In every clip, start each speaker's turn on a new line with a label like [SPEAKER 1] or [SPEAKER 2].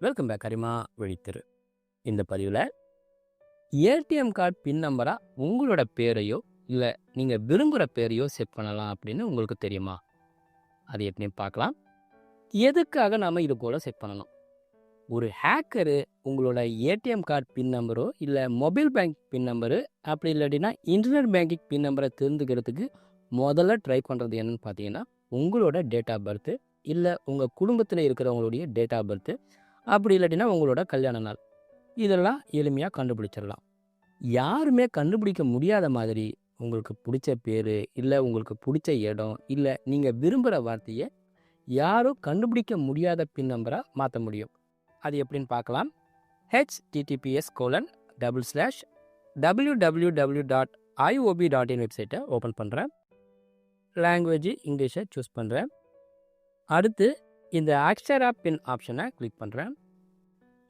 [SPEAKER 1] Welcome back கரிமா வெளித்திரு. இந்த பதிவில் ATM card பின் நம்பராக உங்களோட பேரையோ இல்லை நீங்கள் விரும்புகிற பேரையோ செட் பண்ணலாம் அப்படின்னு உங்களுக்கு தெரியுமா? அது எப்படின்னு பார்க்கலாம். எதுக்காக நாம் இது போல் செட் பண்ணணும்? ஒரு ஹேக்கரு உங்களோட ஏடிஎம் கார்டு பின் நம்பரோ இல்லை மொபைல் பேங்க் பின் நம்பரு அப்படி இல்லாட்டினா இன்டர்நெட் பேங்கிங் பின் நம்பரை தெரிஞ்சுக்கிறதுக்கு முதல்ல ட்ரை பண்ணுறது என்னன்னு பார்த்தீங்கன்னா உங்களோட டேட் ஆஃப் பர்த்து இல்லை உங்கள் குடும்பத்தில் இருக்கிறவங்களுடைய டேட் ஆஃப் பர்த்து அப்படி இல்லாட்டினா உங்களோட கல்யாண நாள். இதெல்லாம் எளிமையாக கண்டுபிடிச்சிடலாம். யாருமே கண்டுபிடிக்க முடியாத மாதிரி உங்களுக்கு பிடிச்ச பேர் இல்லை உங்களுக்கு பிடிச்ச இடம் இல்லை நீங்கள் விரும்புகிற வார்த்தையை யாரும் கண்டுபிடிக்க முடியாத பின் நம்பராக மாற்ற முடியும். அது எப்படின்னு பார்க்கலாம். HTTPS colon double slash W W W dot IOB dot in வெப்சைட்டை ஓப்பன் பண்ணுறேன் லாங்குவேஜ் இங்கிலீஷை சூஸ் பண்ணுறேன் அடுத்து இந்த அக்ஷரா பின் ஆப்ஷனை கிளிக் பண்ணுறேன்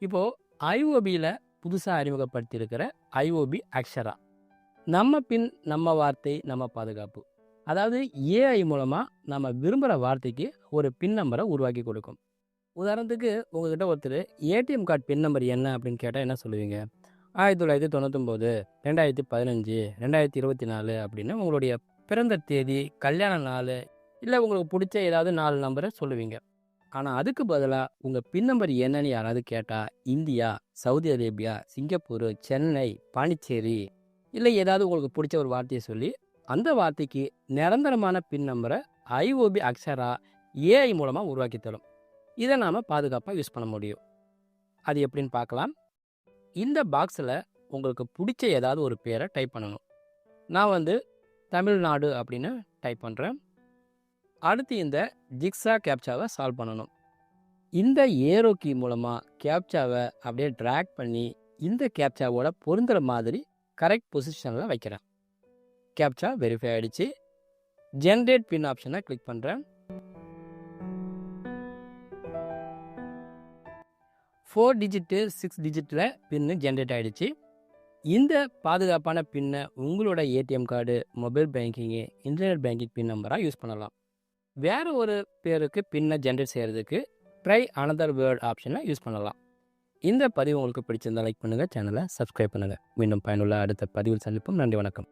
[SPEAKER 1] இப்போது ஐஓபியில் புதுசாக அறிமுகப்படுத்தியிருக்கிற ஐஓபி அக்ஷரா நம்ம பின் நம்ம வார்த்தை நம்ம பாதுகாப்பு. அதாவது ஏஐ மூலமாக நம்ம விரும்புகிற வார்த்தைக்கு ஒரு பின் நம்பரை உருவாக்கி கொடுக்கும். உதாரணத்துக்கு உங்ககிட்ட ஒருத்தர் ஏடிஎம் கார்டு பின் நம்பர் என்ன அப்படின்னு கேட்டால் என்ன சொல்லுவீங்க? ஆயிரத்தி தொள்ளாயிரத்தி தொண்ணூத்தொம்போது ரெண்டாயிரத்தி பதினஞ்சு ரெண்டாயிரத்தி இருபத்தி நாலு அப்படின்னு உங்களுடைய பிறந்த தேதி கல்யாண நாள் இல்லை உங்களுக்கு பிடிச்ச ஏதாவது நாலு நம்பரை சொல்லுவீங்க. ஆனால் அதுக்கு பதிலாக உங்கள் பின் நம்பர் என்னன்னு யாராவது கேட்டால் India Saudi Arabia Singapore Chennai Pondicherry இல்லை ஏதாவது உங்களுக்கு பிடிச்ச ஒரு வார்த்தையை சொல்லி அந்த வார்த்தைக்கு நிரந்தரமான பின் நம்பரை ஐஓபி அக்ஷரா ஏஐ மூலமாக உருவாக்கி தரும். இதை நாம் பாதுகாப்பாக யூஸ் பண்ண முடியும். அது எப்படின்னு பார்க்கலாம். இந்த பாக்ஸில் உங்களுக்கு பிடிச்ச ஏதாவது ஒரு பேரை டைப் பண்ணணும். நான் வந்து தமிழ்நாடு அப்படின்னு டைப் பண்ணுறேன் அடுத்து இந்த ஜிக்ஸா கேப்சாவை சால்வ் பண்ணணும். இந்த ஏரோ கீ மூலமாக கேப்சாவை அப்படியே ட்ராக் பண்ணி இந்த கேப்சாவோட பொருந்துகிற மாதிரி கரெக்ட் பொசிஷனில் வைக்கிறேன். கேப்சா வெரிஃபை ஆகிடுச்சு ஜென்ரேட் பின் ஆப்ஷனை கிளிக் பண்ணுறேன் ஃபோர் டிஜிட்டு சிக்ஸ் டிஜிட்டில் பின்னு ஜென்ரேட் ஆகிடுச்சு இந்த பாதுகாப்பான பின்னை உங்களோட ATM card mobile banking internet banking பின் நம்பராக யூஸ் பண்ணலாம். வேறு ஒரு பேருக்கு பின்னை ஜென்ரேட் செய்கிறதுக்கு ட்ரை அனதர் வேர்ட் ஆப்ஷனை யூஸ் பண்ணலாம். இந்த பதிவு உங்களுக்கு பிடிச்சிருந்தா லைக் பண்ணுங்கள் சேனலை சப்ஸ்கிரைப் பண்ணுங்கள் மீண்டும் பயனுள்ள அடுத்த பதிவில் சந்திப்போம். நன்றி வணக்கம்.